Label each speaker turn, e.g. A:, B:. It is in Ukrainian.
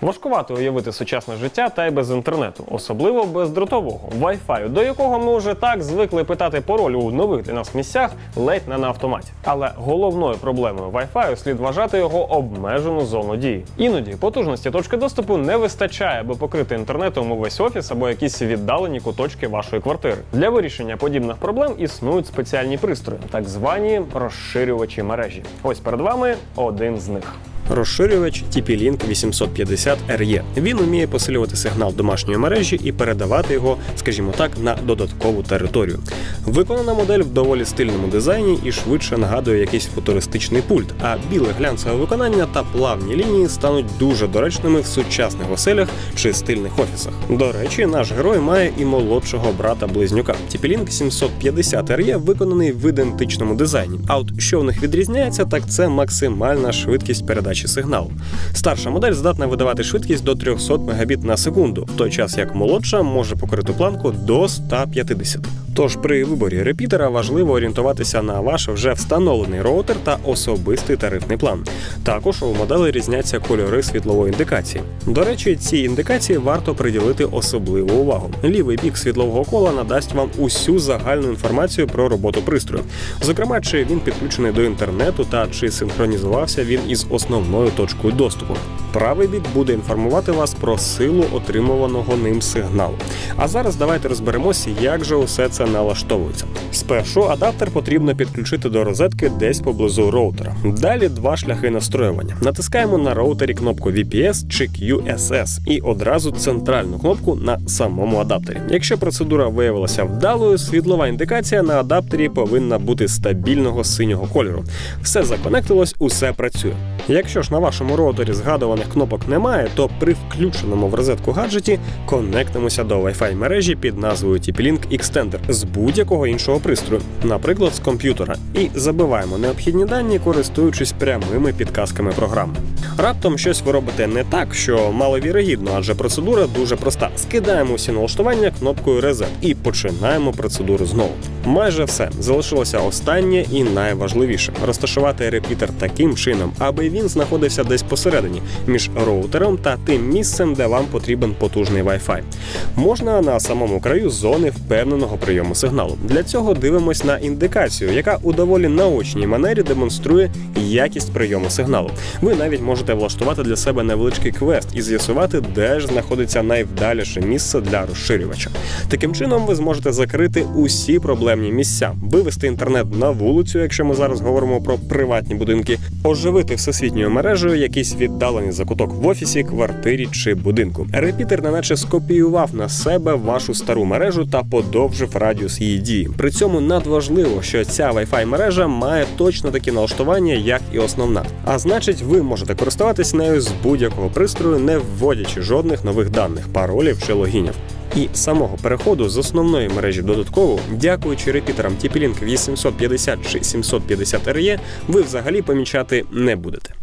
A: Важкувато уявити сучасне життя та й без інтернету, особливо без дротового Wi-Fi, до якого ми вже так звикли питати пароль у нових для нас місцях ледь не на автоматі. Але головною проблемою Wi-Fi слід вважати його обмежену зону дії. Іноді потужності точки доступу не вистачає, аби покрити інтернетом увесь офіс або якісь віддалені куточки вашої квартири. Для вирішення подібних проблем існують спеціальні пристрої, так звані розширювачі мережі. Ось перед вами один з них.
B: Розширювач TP-Link 850 RE. Він уміє посилювати сигнал домашньої мережі і передавати його, скажімо так, на додаткову територію. Виконана модель в доволі стильному дизайні і швидше нагадує якийсь футуристичний пульт. А біле глянцеве виконання та плавні лінії стануть дуже доречними в сучасних оселях чи стильних офісах. До речі, наш герой має і молодшого брата близнюка. TP-Link 750 RE виконаний в ідентичному дизайні. А от що в них відрізняється, так це максимальна швидкість передачі сигналу. Старша модель здатна видавати швидкість до 300 Мбіт на секунду, в той час як молодша може покрити планку до 150. Тож при виборі репітера важливо орієнтуватися на ваш вже встановлений роутер та особистий тарифний план. Також у моделі різняться кольори світлової індикації. До речі, цій індикації варто приділити особливу увагу. Лівий бік світлового кола надасть вам усю загальну інформацію про роботу пристрою, зокрема, чи він підключений до інтернету та чи синхронізувався він із основною точкою доступу. Правий бік буде інформувати вас про силу отримуваного ним сигналу. А зараз давайте розберемося, як же усе це налаштовується. Спершу адаптер потрібно підключити до розетки десь поблизу роутера. Далі два шляхи настроювання. Натискаємо на роутері кнопку VPS чи QSS і одразу центральну кнопку на самому адаптері. Якщо процедура виявилася вдалою, світлова індикація на адаптері повинна бути стабільного синього кольору. Все законектилось, усе працює. Якщо ж на вашому роутері згадуваних кнопок немає, то при включеному в розетку гаджеті конектимося до Wi-Fi мережі під назвою TP-Link Extender з будь-якого іншого пристрою, наприклад, з комп'ютера, і забиваємо необхідні дані, користуючись прямими підказками програми. Раптом щось ви робите не так, що маловірогідно, адже процедура дуже проста. Скидаємо усі налаштування кнопкою Reset і починаємо процедуру знову. Майже все залишилося останнє і найважливіше розташувати репітер таким чином, аби він знаходився десь посередині між роутером та тим місцем, де вам потрібен потужний Wi-Fi. Можна на самому краю зони впевненого прийому сигналу. Для цього дивимось на індикацію, яка у доволі наочній манері демонструє якість прийому сигналу. Ви навіть можете влаштувати для себе невеличкий квест і з'ясувати, де ж знаходиться найвдаліше місце для розширювача. Таким чином, ви зможете закрити усі проблемні місця, вивести інтернет на вулицю, якщо ми зараз говоримо про приватні будинки, оживити всесвітньою мережею якийсь віддалений закуток в офісі, квартирі чи будинку. Репітер, неначе скопіював на себе вашу стару мережу та подовжив радіус її дії. При цьому надважливо, що ця Wi-Fi мережа має точно такі налаштування, як і основна. А значить, ви можете користуватись нею з будь-якого пристрою, не вводячи жодних нових даних, паролів чи логінів. І самого переходу з основної мережі додатково, дякуючи репітерам TP-Link 850 чи 750 RE, ви взагалі помічати не будете.